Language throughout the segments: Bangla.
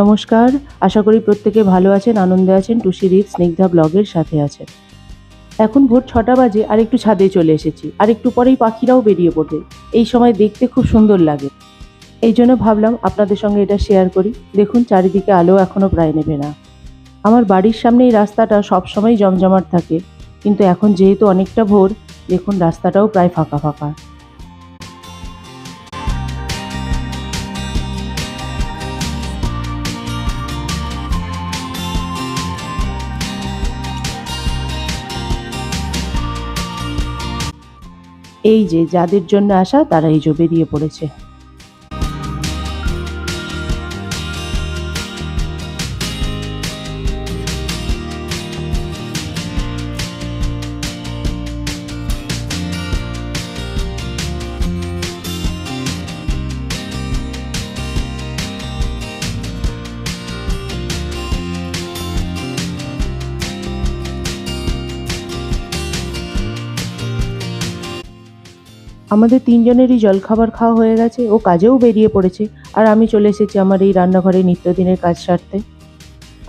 নমস্কার, আশা করি প্রত্যেকে ভালো আছেন, আনন্দে আছেন, টুসি রিপ স্নিগ্ধা ব্লগের সাথে আছেন। এখন ভোর ছটা বাজে, আর একটু ছাদে চলে এসেছি, আর একটু পরেই পাখিরাও বেরিয়ে পড়বে। এই সময় দেখতে খুব সুন্দর লাগে। এই জন্য ভাবলাম আপনাদের সঙ্গে এটা শেয়ার করি। দেখুন, চারিদিকে আলো এখনও প্রায় নেবে না। আমার বাড়ির সামনে এই রাস্তাটা সবসময় জমজমাট থাকে, কিন্তু এখন যেহেতু অনেকটা ভোর, দেখুন, রাস্তাটাও প্রায় ফাঁকা ফাঁকা। এই যে যাদের জন্য আসা তারা এই যে বেরিয়ে পড়েছে। আমাদের তিনজনেরই জলখাবার খাওয়া হয়ে গেছে, ও কাজেও বেরিয়ে পড়েছে। আর আমি চলে এসেছি আমার এই রান্নাঘরে নিত্যদিনের কাজ সারতে।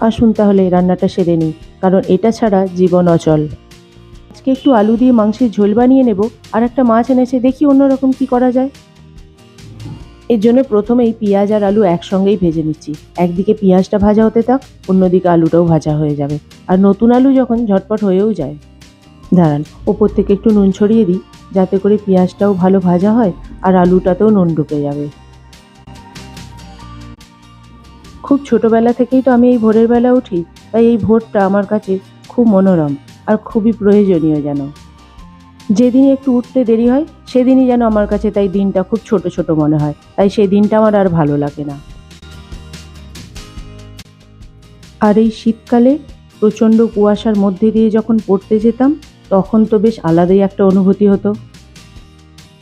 আসুন তাহলে রান্নাটা সেরে নিই, কারণ এটা ছাড়া জীবন অচল। আজকে একটু আলু দিয়ে মাংসের ঝোল বানিয়ে নেব, আর একটা মাছ এনেছে, দেখি অন্যরকম কি করা যায়। এর জন্য প্রথমেই পেঁয়াজ আর আলু একসঙ্গেই ভেজে নিচ্ছি। একদিকে পেঁয়াজটা ভাজা হতে থাক, অন্যদিকে আলুটাও ভাজা হয়ে যাবে। আর নতুন আলু যখন ঝটপট হয়েও যায়। দাঁড়ান, ওপর থেকে একটু নুন ছড়িয়ে দিই। যাতে করে পেঁয়াজটাও ভালো ভাজা হয় আর আলুটাতেও নুন ঢুকে যাবে। খুব ছোটবেলা থেকেই তো আমি এই ভোরের বেলা উঠি, তাই এই ভোরটা আমার কাছে খুব মনোরম আর খুবই প্রয়োজনীয় যেন। যেদিনই একটু উঠতে দেরি হয়, সেদিনই যেন আমার কাছে তাই দিনটা খুব ছোট ছোট মনে হয়, তাই সেই দিনটা আমার আর ভালো লাগে না। আর এই শীতকালে প্রচণ্ড কুয়াশার মধ্যে দিয়ে যখন পড়তে যেতাম তখন তো বেশ আলাদাই একটা অনুভূতি হতো।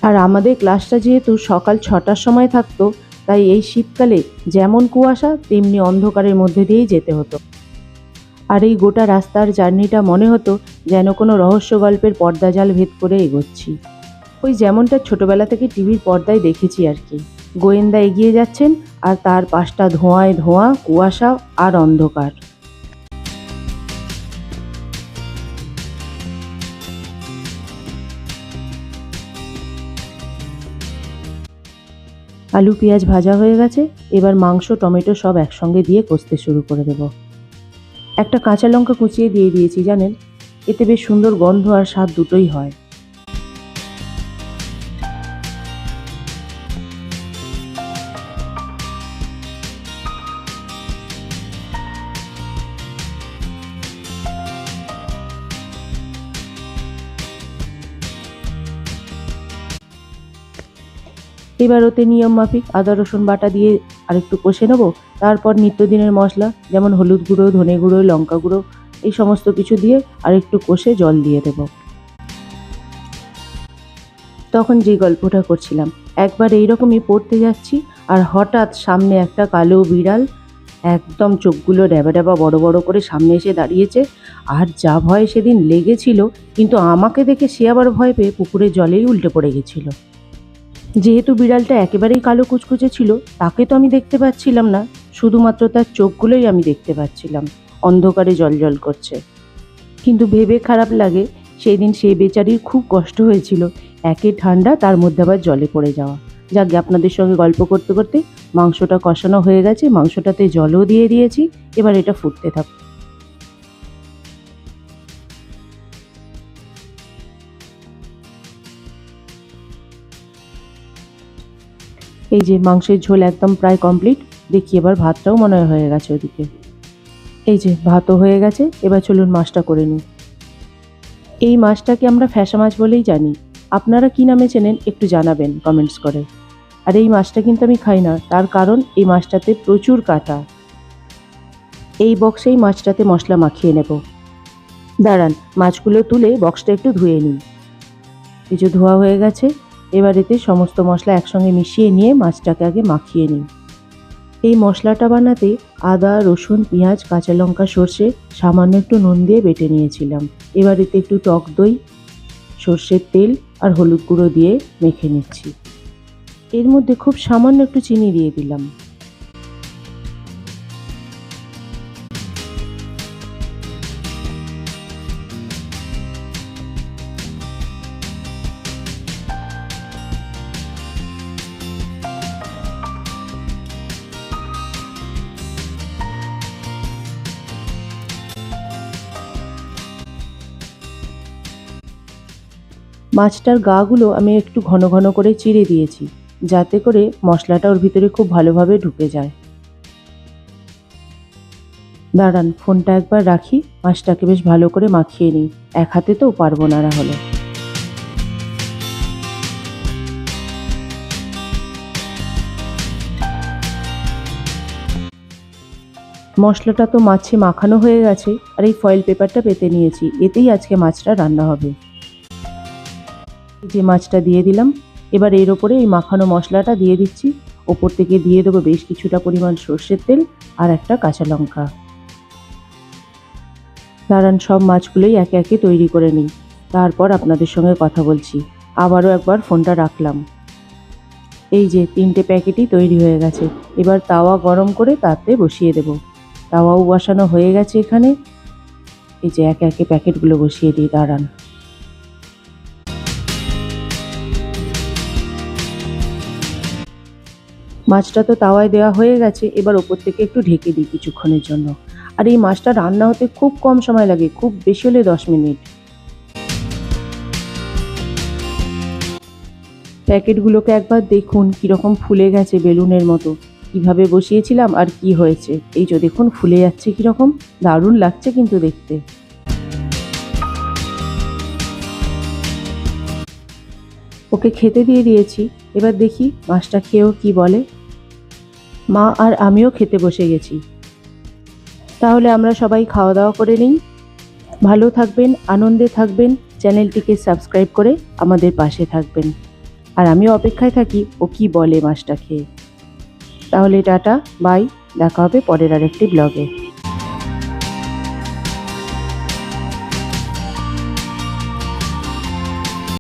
আর আমাদের ক্লাসটা যেহেতু সকাল ছটার সময় থাকতো, তাই এই শীতকালে যেমন কুয়াশা, তেমনি অন্ধকারের মধ্যে দিয়েই যেতে হতো। আর এই গোটা রাস্তার জার্নিটা মনে হতো যেন কোনো রহস্য গল্পের পর্দা জাল ভেদ করে এগোচ্ছি। ওই যেমনটা ছোটবেলা থেকে টিভির পর্দায় দেখেছি আর কি। গোয়েন্দা এগিয়ে যাচ্ছেন আর তার পাশটা ধোঁয়ায় ধোঁয়া, কুয়াশা আর অন্ধকার। আলু, পেঁয়াজ ভাজা হয়ে গেছে, এবার মাংস, টমেটো সব একসঙ্গে দিয়ে কষতে শুরু করে দেব। একটা কাঁচা লঙ্কা কুচিয়ে দিয়ে দিয়েছি, জানেন? এতে বেশ সুন্দর গন্ধ আর স্বাদ দুটোই হয়। এবার ওতে নিয়ম মাফিক, আদা, রসুন বাটা দিয়ে আরেকটু কষে নেব। তারপর নিত্যদিনের মশলা, যেমন হলুদ গুঁড়ো, ধনে গুঁড়ো, লঙ্কা গুঁড়ো, এই সমস্ত কিছু দিয়ে আরেকটু কষে জল দিয়ে দেব। তখন যে গল্পটা করছিলাম, একবার এইরকমই পড়তে যাচ্ছি আর হঠাৎ সামনে একটা কালো বিড়াল একদম চোখগুলো ড্যাবা ড্যাবা বড় বড় করে সামনে এসে দাঁড়িয়েছে। আর যা ভয় সেদিন লেগেছিল, কিন্তু আমাকে দেখে সে আবার ভয় পেয়ে পুকুরের জলেই উল্টে পড়ে গেছিল। যেহেতু বিড়ালটা একেবারেই কালো কুচকুচে ছিল, তাকে তো আমি দেখতে পাচ্ছিলাম না। শুধুমাত্র তার চোখগুলোই আমি দেখতে পাচ্ছিলাম। অন্ধকারে জল করছে। কিন্তু ভেবে খারাপ লাগে সেই দিন সেই বেচারির খুব কষ্ট হয়েছিল। একে ঠান্ডা, তার মধ্যে আবার জলে পড়ে যাওয়া। যাকে আপনাদের সঙ্গে গল্প করতে করতে মাংসটা কষানো হয়ে গেছে। মাংসটাতে জলও দিয়ে দিয়েছি। এবার এটা ফুটতে থাক এই যে মাংসের ঝোল একদম প্রায় কমপ্লিট দেখি এবার ভাতটাও মনে হয় গেছে ওদিকে। এই যে ভাতও হয়ে গেছে, এবার চলুন মাছটা করে নিই। এই মাছটাকে আমরা ফ্যাসা মাছ বলেই জানি। আপনারা কি নামে চেনেন একটু জানাবেন কমেন্টস করে। আর এই মাছটা কিন্তু আমি খাই না, তার কারণ এই মাছটাতে প্রচুর কাটা। এই বক্সেই মাছটাতে মশলা মাখিয়ে নেব। দাঁড়ান, মাছগুলো তুলে বক্সটা একটু ধুয়ে নিই। কিছু ধোয়া হয়ে গেছে এবার এতে সমস্ত মশলা একসঙ্গে মিশিয়ে নিয়ে মাছটাকে আগে মাখিয়ে নিই। এই মশলাটা বানাতে আদা, রসুন, পেঁয়াজ, কাঁচা লঙ্কা, সর্ষে, সামান্য একটু নুন দিয়ে বেটে নিয়েছিলাম। এবার এতে একটু টক দই, সর্ষের তেল আর হলুদ গুঁড়ো দিয়ে মেখে নিচ্ছি। এর মধ্যে খুব সামান্য একটু চিনি দিয়ে দিলাম। মাছটার গাগুলো আমি একটু ঘন ঘন করে চিড়ে দিয়েছি, যাতে করে মশলাটা ওর ভিতরে খুব ভালোভাবে ঢুকে যায়। দাঁড়ান, ফোনটা একবার রাখি, মাছটাকে বেশ ভালো করে মাখিয়ে নিই। এক হাতে তো পারব না হলে মশলাটা তো মাছে মাখানো হয়ে গেছে, আর এই ফয়েল পেপারটা পেতে নিয়েছি, এতেই আজকে মাছটা রান্না হবে। যে মাছটা দিয়ে দিলাম, এবার এর ওপরে এই মাখানো মশলাটা দিয়ে দিচ্ছি। ওপর থেকে দিয়ে দেবো বেশ কিছুটা পরিমাণ সর্ষের তেল আর একটা কাঁচা লঙ্কা। দাঁড়ান, সব মাছগুলোই একে একে তৈরি করে নিই। তারপর আপনাদের সঙ্গে কথা বলছি। আবারও একবার ফোনটা রাখলাম। এই যে, তিনটে প্যাকেটই তৈরি হয়ে গেছে। এবার তাওয়া গরম করে তাতে বসিয়ে দেব। তাওয়াও বসানো হয়ে গেছে এখানে। এই যে, একে একে প্যাকেটগুলো বসিয়ে দিই, দাঁড়ান। মাছটা তো তাওয়ায় দেওয়া হয়ে গেছে, এবার ওপর থেকে একটু ঢেকে দিই কিছুক্ষণের জন্য। আর এই মাছটা রান্না হতে খুব কম সময় লাগে, খুব বেশি হলে দশ মিনিট। প্যাকেটগুলোকে একবার দেখুন, কীরকম ফুলে গেছে বেলুনের মতো। কীভাবে বসিয়েছিলাম আর কি হয়েছে? এই যে দেখুন, ফুলে যাচ্ছে কীরকম। দারুণ লাগছে কিন্তু দেখতে। ওকে খেতে দিয়ে দিয়েছি। এবার দেখি মাছটা খেয়েও কি বলে। মা আর আমিও খেতে বসে গেছি। তাহলে আমরা সবাই খাওয়া দাওয়া করে নিই। ভালো থাকবেন, আনন্দে থাকবেন, চ্যানেলটিকে সাবস্ক্রাইব করে আমাদের পাশে থাকবেন। আর আমিও অপেক্ষায় থাকি ও কি বলে মাছটা খেয়ে তাহলে টাটা, বাই, দেখা হবে পরের আরেকটি ব্লগে।